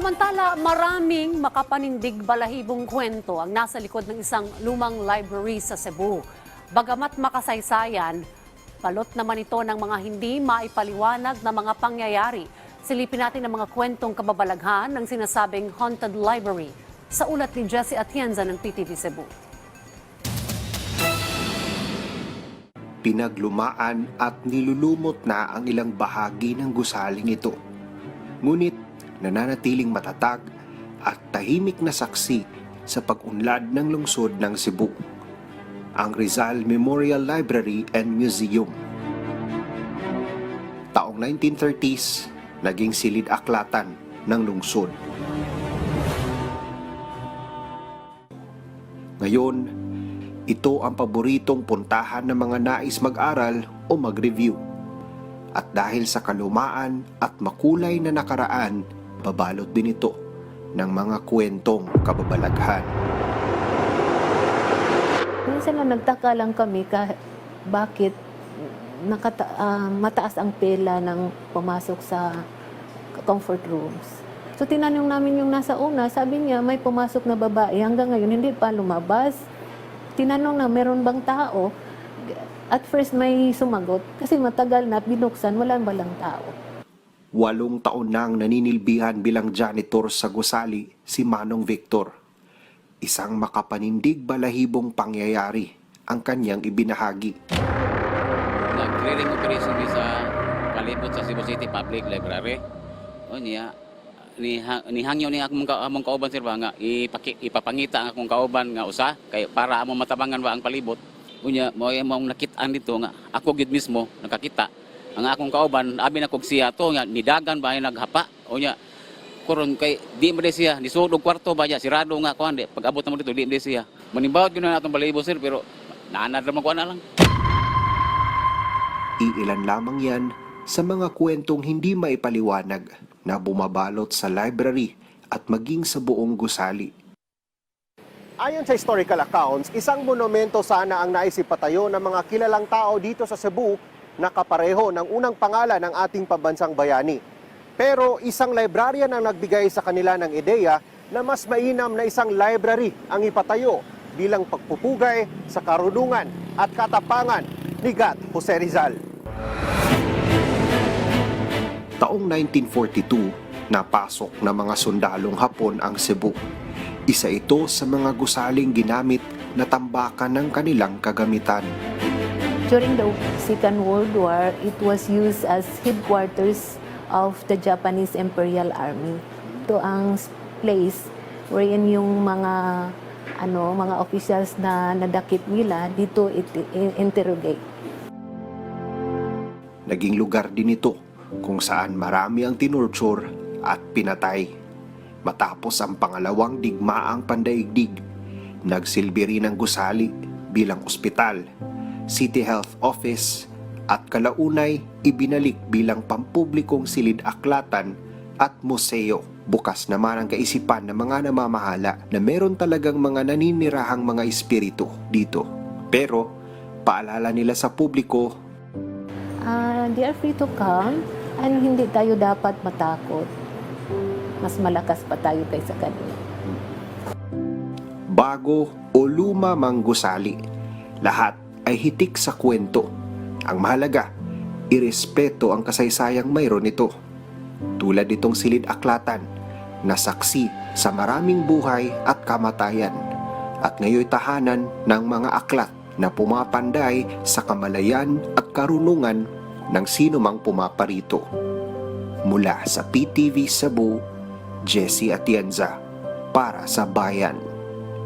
Samantala, maraming makapanindig balahibong kwento ang nasa likod ng isang lumang library sa Cebu. Bagamat makasaysayan, balot naman ito ng mga hindi maipaliwanag na mga pangyayari. Silipin natin ang mga kwentong kababalaghan ng sinasabing haunted library sa ulat ni Jesse Atienza ng PTV Cebu. Pinaglumaan at nilulumot na ang ilang bahagi ng gusaling ito. Ngunit nananatiling matatag at tahimik na saksi sa pag-unlad ng lungsod ng Cebu. Ang Rizal Memorial Library and Museum. Taong 1930s, naging silid-aklatan ng lungsod. Ngayon, ito ang paboritong puntahan ng mga nais mag-aral o mag-review. At dahil sa kalumaan at makulay na nakaraan, babalot din ito ng mga kwentong kababalaghan. Minsan lang nagtaka lang kami ka, bakit nakata, ah, mataas ang pela ng pumasok sa comfort rooms. So tinanong namin yung nasa una, sabi niya may pumasok na babae hanggang ngayon hindi pa lumabas. Tinanong na meron bang tao? At first may sumagot kasi matagal na binuksan wala balang tao. Walong taon nang naninilbihan bilang janitor sa gusali si Manong Victor. Isang makapanindig balahibong pangyayari ang kanyang ibinahagi. nag-clearing operation di sa palibot sa Cebu City Public Library. O niya, ni nihangyo ni akong among kauban sir ba nga ipaki, ipapangita ang akong kauban nga usa kay para among matabangan ba ang palibot. Unya mo ay mong nakitaan dito nga ako gid mismo nakakita ang akong kauban abi na kog siya to nga nidagan ba ay naghapa. Unya kuron kay di mo siya nisud og kwarto ba niya sirado nga kuan di pag abot na mo dito di mo siya. Manibawat gyud na atong palibot sir pero naanad ra man kuan na lang. Iilan lamang yan sa mga kwentong hindi maipaliwanag na bumabalot sa library at maging sa buong gusali. Ayon sa historical accounts, isang monumento sana ang naisipatayo ng mga kilalang tao dito sa Cebu na kapareho ng unang pangalan ng ating pambansang bayani. Pero isang librarian ang nagbigay sa kanila ng ideya na mas mainam na isang library ang ipatayo bilang pagpupugay sa karunungan at katapangan ni Gat Jose Rizal. Taong 1942, napasok na mga sundalong Hapon ang Cebu. Isa ito sa mga gusaling ginamit na tambakan ng kanilang kagamitan. During the Second World War, it was used as headquarters of the Japanese Imperial Army. Ito ang place wherein yung mga ano mga officials na nadakip nila dito it- interrogate. Naging lugar din ito kung saan marami ang tinurture at pinatay. Matapos ang pangalawang digmaang pandaigdig, nagsilbi rin ang gusali bilang ospital, city health office at kalaunay ibinalik bilang pampublikong silid-aklatan at museo. Bukas naman ang kaisipan ng mga namamahala na meron talagang mga naninirahang mga espiritu dito. Pero paalala nila sa publiko Ah, they are free to come and hindi tayo dapat matakot. Mas malakas pa tayo kaysa kanila. bago o luma mang gusali. Lahat ay hitik sa kwento. Ang mahalaga, irespeto ang kasaysayang mayroon ito. Tulad nitong silid-aklatan na saksi sa maraming buhay at kamatayan at ngayoy tahanan ng mga aklat na pumapanday sa kamalayan at karunungan ng sino mang pumaparito. Mula sa PTV Cebu, Jesse Atienza para sa Bayan.